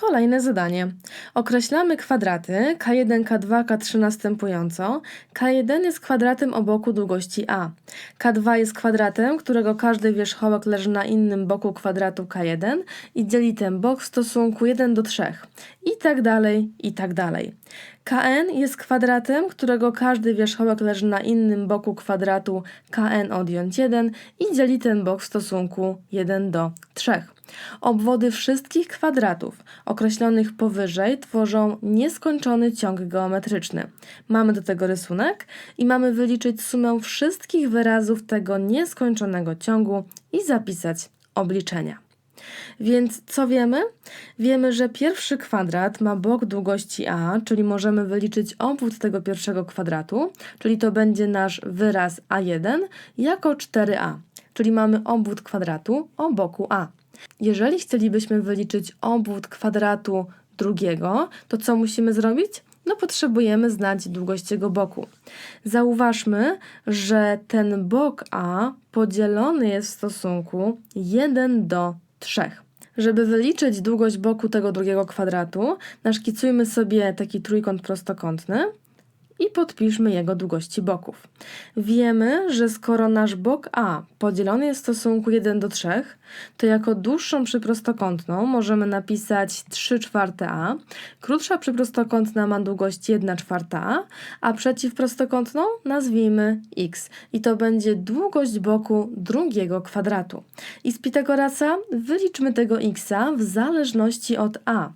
Kolejne zadanie. Określamy kwadraty K1, K2, K3 następująco. K1 jest kwadratem o boku długości A. K2 jest kwadratem, którego każdy wierzchołek leży na innym boku kwadratu K1 i dzieli ten bok w stosunku 1 do 3. I tak dalej, i tak dalej. Kn jest kwadratem, którego każdy wierzchołek leży na innym boku kwadratu Kn odjąć 1 i dzieli ten bok w stosunku 1 do 3. Obwody wszystkich kwadratów określonych powyżej tworzą nieskończony ciąg geometryczny. Mamy do tego rysunek i mamy wyliczyć sumę wszystkich wyrazów tego nieskończonego ciągu i zapisać obliczenia. Więc co wiemy? Wiemy, że pierwszy kwadrat ma bok długości a, czyli możemy wyliczyć obwód tego pierwszego kwadratu, czyli to będzie nasz wyraz a1 jako 4a, czyli mamy obwód kwadratu o boku a. Jeżeli chcielibyśmy wyliczyć obwód kwadratu drugiego, to co musimy zrobić? No potrzebujemy znać długość jego boku. Zauważmy, że ten bok A podzielony jest w stosunku 1 do 3. Żeby wyliczyć długość boku tego drugiego kwadratu, naszkicujmy sobie taki trójkąt prostokątny i podpiszmy jego długości boków. Wiemy, że skoro nasz bok A podzielony jest w stosunku 1 do 3, to jako dłuższą przyprostokątną możemy napisać 3 czwarte A. Krótsza przyprostokątna ma długość 1 czwarta A, a przeciwprostokątną nazwijmy x. I to będzie długość boku drugiego kwadratu. I z Pitagorasa wyliczmy tego x w zależności od A.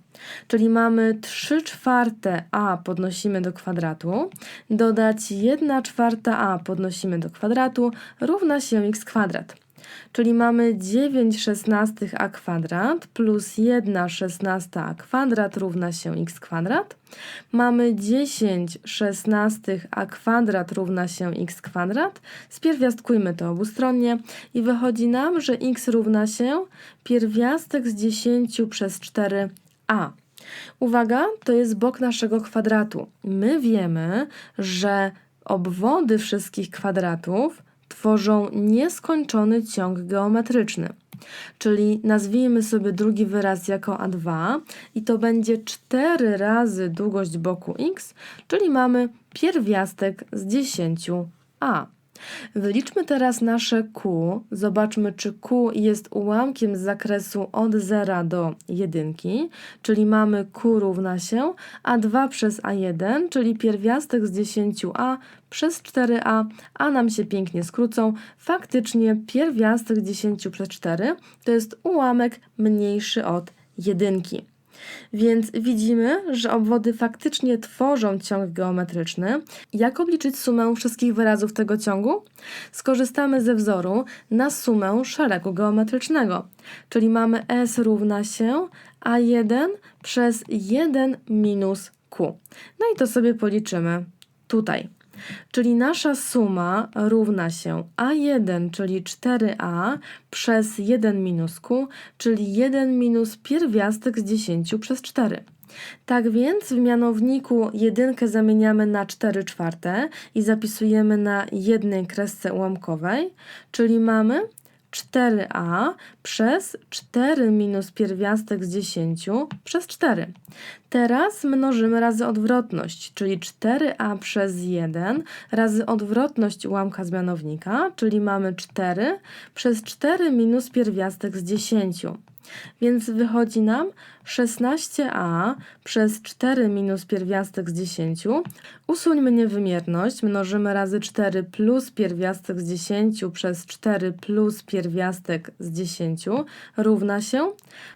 Czyli mamy 3 czwarte a podnosimy do kwadratu, dodać 1 czwarta a podnosimy do kwadratu równa się x kwadrat. Czyli mamy 9 szesnastych a kwadrat plus 1 szesnasta a kwadrat równa się x kwadrat. Mamy 10 szesnastych a kwadrat równa się x kwadrat. Spierwiastkujmy to obustronnie i wychodzi nam, że x równa się pierwiastek z 10 przez 4 a. Uwaga, to jest bok naszego kwadratu. My wiemy, że obwody wszystkich kwadratów tworzą nieskończony ciąg geometryczny. Czyli nazwijmy sobie drugi wyraz jako A2 i to będzie 4 razy długość boku x, czyli mamy pierwiastek z 10a. Wyliczmy teraz nasze Q. Zobaczmy, czy Q jest ułamkiem z zakresu od 0 do 1, czyli mamy Q równa się A2 przez A1, czyli pierwiastek z 10A przez 4A, a nam się pięknie skrócą. Faktycznie pierwiastek 10 przez 4 to jest ułamek mniejszy od jedynki. Więc widzimy, że obwody faktycznie tworzą ciąg geometryczny. Jak obliczyć sumę wszystkich wyrazów tego ciągu? Skorzystamy ze wzoru na sumę szeregu geometrycznego, czyli mamy S równa się A1 przez 1 minus Q. No i to sobie policzymy tutaj. Czyli nasza suma równa się a1, czyli 4a przez 1 minus q, czyli 1 minus pierwiastek z 10 przez 4. Tak więc w mianowniku jedynkę zamieniamy na 4 czwarte i zapisujemy na jednej kresce ułamkowej, czyli mamy 4a przez 4 minus pierwiastek z 10 przez 4. Teraz mnożymy razy odwrotność, czyli 4a przez 1 razy odwrotność ułamka zmianownika, czyli mamy 4 przez 4 minus pierwiastek z 10. Więc wychodzi nam 16a przez 4 minus pierwiastek z 10. Usuńmy niewymierność, mnożymy razy 4 plus pierwiastek z 10 przez 4 plus pierwiastek z 10 równa się?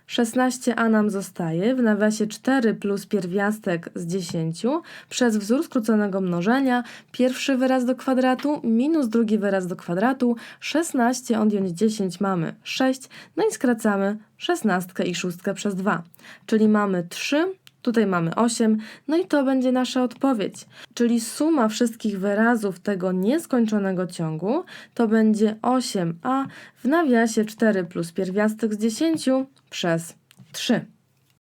16a nam zostaje w nawiasie 4 plus pierwiastek z 10 przez wzór skróconego mnożenia pierwszy wyraz do kwadratu minus drugi wyraz do kwadratu. 16 odjąć 10 mamy 6 no i skracamy 16 i 6 przez 2 czyli mamy 3, tutaj mamy 8, no i to będzie nasza odpowiedź. Czyli suma wszystkich wyrazów tego nieskończonego ciągu to będzie 8a w nawiasie 4 plus pierwiastek z 10 przez 3.